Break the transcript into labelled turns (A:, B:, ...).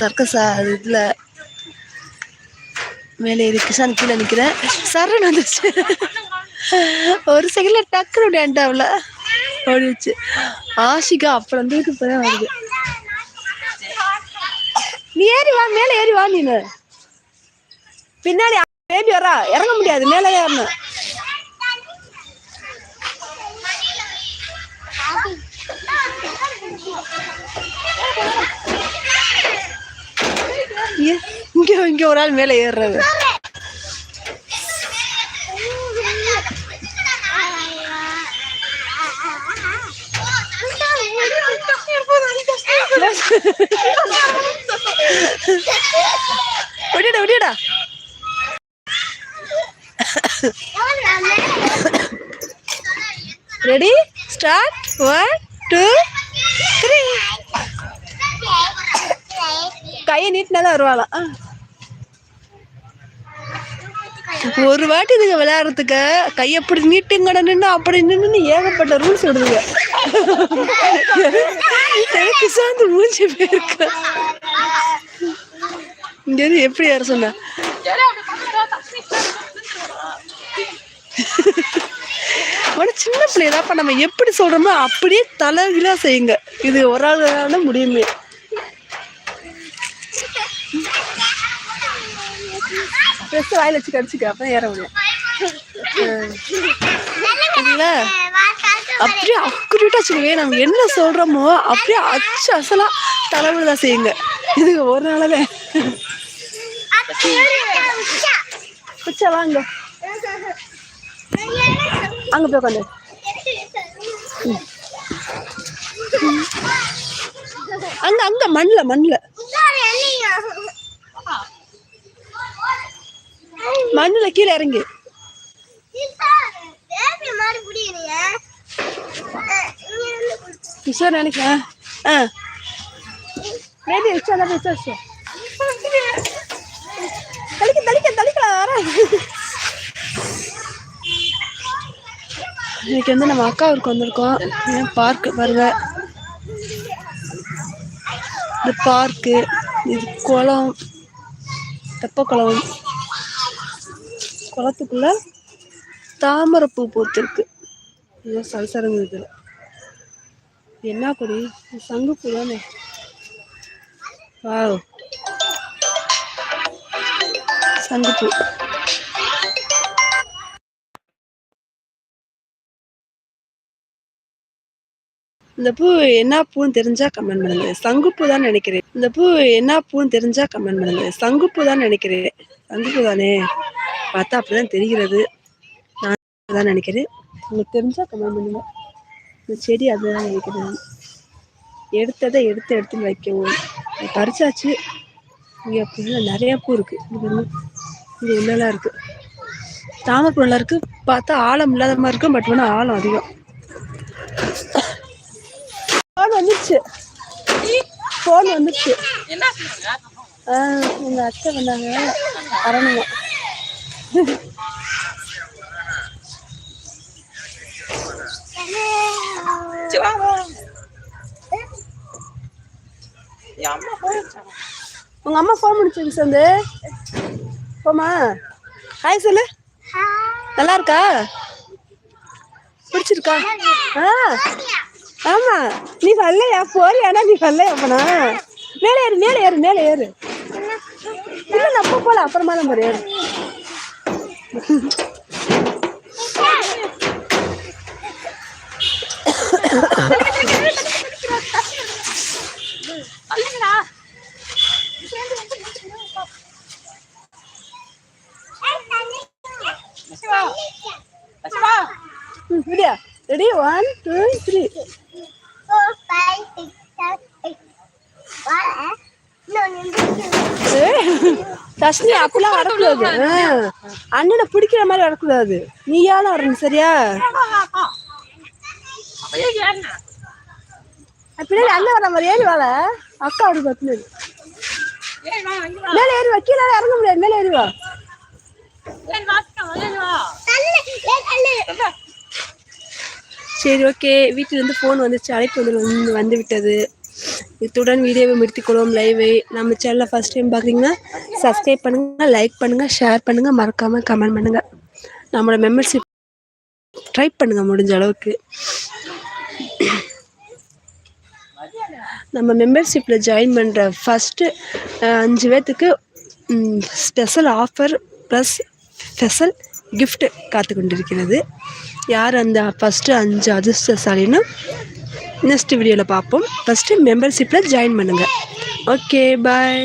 A: Circus இதில் மேலே ஏறி கிஷான் கீழே நிற்கிறேன் சரண் வந்துச்சு ஒரு செகண்டில் டக்குனு டேண்டாவில் ஓடிச்சு ஆஷிகா அப்புறம் வந்து இப்போ தான் வருது. நீ ஏறி வா மேலே ஏறி வா நீ பின்னாடி பேபி வரா இறங்க முடியாது மேலே ஏறணும். இங்க இங்க ஒரு ஆள் மேல ஏறுறது விடியடா விடியடா ரெடி ஸ்டார்ட் ஒன் டூ கையை நீட்டினா தான் வருவாளாம் ஒரு வாட்டி இதுங்க விளையாடுறதுக்கு கை எப்படி நீட்டுங்கட நின்று அப்படி நின்று ஏகப்பட்ட ரூல்ஸ் விடுதுங்க எனக்கு சார்ந்து மூஞ்சி போயிருக்க. இங்க இருந்து எப்படி யார சொன்ன? சின்ன பிள்ளைதாப்பா நம்ம எப்படி சொல்றோமோ அப்படியே தலைகீழா செய்யுங்க. இது ஒரு ஆள் முடியுமே. ட்ரெஸ் வாயில் வச்சு கடிச்சுக்க அப்போ ஏற முடியும். அப்படியே அக்குரேட்டாக வச்சுக்கவே நம்ம என்ன சொல்கிறோமோ அப்படியே அச்சு அசலா தான் செய்யுங்க. இது ஒரு நாளவே. பிச்சை வாங்க. அங்கே போய் உட்காந்து அங்க அங்க மண்ணில் மண்ணில் மண்ணுல கீழே இறங்கி. கிஷோர் நினைக்கிறேன் ஆ. வச்சு தளிக்க தளிக்க தளிக்கலாம் வர. இன்னைக்கு வந்து நம்ம அக்கா ஊருக்கு வந்திருக்கோம் பார்க்கு பாருங்க இது பார்க்கு இது குளம் தெப்ப குளம் குளத்துக்குள்ள தாமரைப்பூ பூத்திருக்கு. இது சலசரங்கு இதில் என்ன கொடி? சங்குப்பூ தானே. வாவ். சங்குப்பூ. இந்த பூ என்ன பூன்னு தெரிஞ்சா கமெண்ட் பண்ணுங்க. சங்குப்பூ தான் நினைக்கிறேன். இந்த பூ என்ன பூன்னு தெரிஞ்சா கமெண்ட் பண்ணுங்க. சங்குப்பூ தான் நினைக்கிறேன். சங்குப்பூ தானே. பார்த்தா அப்படிதான் தெரிகிறது. நான் தான் நினைக்கிறேன். உங்களுக்கு தெரிஞ்சா கமெண்ட் பண்ணுங்க. இந்த செடி அதுதான் நினைக்கிறேன். எடுத்ததை எடுத்து எடுத்து வைக்கவும். இது பறிச்சாச்சு. இங்கே அப்படின்னா நிறைய பூ இருக்கு. இங்க பாருங்க. இங்க உள்ளலாம் இருக்கு? தாமரை நல்லா இருக்கு. பார்த்தா ஆழம் இல்லாத மாதிரி இருக்கும். பட் வேணா ஆழம் அதிகம். ஃபோன் வந்துருச்சு ஃபோன் வந்துருச்சு ஆ உங்க அத்தை வந்தாங்க. வரணுங்க உங்க அம்மா ஃபோன் முடிச்சிருக்கு சந்து. போமா ஹாய் சொல்லு. நல்லா இருக்கா? பிடிச்சிருக்கா? ஆ. ஆமா. நீ வரலையா? போறியானா நீ வரலையா அப்பனா? மேலே ஏறு மேலே ஏறு மேலே ஏறு. இல்லை நம்ம போகலாம் அப்புறமா நம்ம ஏறு ரெடியா ready one two three Dharshini அப்படிலாம் வரக்கூடாது. அண்ணனை பிடிக்கிற மாதிரி வரக்கூடாது. நீயாலும் வரணும் சரியா? பின்னாடி அண்ணன் வர மாதிரி ஏறி வாழ அக்கா அப்படி பார்த்து மேலே ஏறி வா கீழே இறங்க முடியாது மேலே ஏறி வா. சரி ஓகே. வீட்டில் இருந்து ஃபோன் வந்துச்சு அழைப்பு வந்து வந்து விட்டது. இத்துடன் வீடியோவை முடித்துக்கொள்வோம். லைவை நம்ம சேனலில் ஃபஸ்ட் டைம் பார்க்குறீங்கன்னா சப்ஸ்கிரைப் பண்ணுங்கள் லைக் பண்ணுங்கள் ஷேர் பண்ணுங்கள் மறக்காமல் கமெண்ட் பண்ணுங்கள் நம்மளோட மெம்பர்ஷிப் ட்ரை பண்ணுங்கள் முடிஞ்ச அளவுக்கு. நம்ம மெம்பர்ஷிப்பில் ஜாயின் பண்ணுற ஃபஸ்ட்டு அஞ்சு பேர்த்துக்கு special offer plus special gift காத்து கொண்டிருக்கிறது யார் அந்த ஃபஸ்ட்டு அஞ்சு அதிர்ஷ்டசாலின்னு நெக்ஸ்ட் வீடியோவில் பார்ப்போம். ஃபஸ்ட்டு மெம்பர்ஷிப்பில் ஜாயின் பண்ணுங்கள் ஓகே பாய்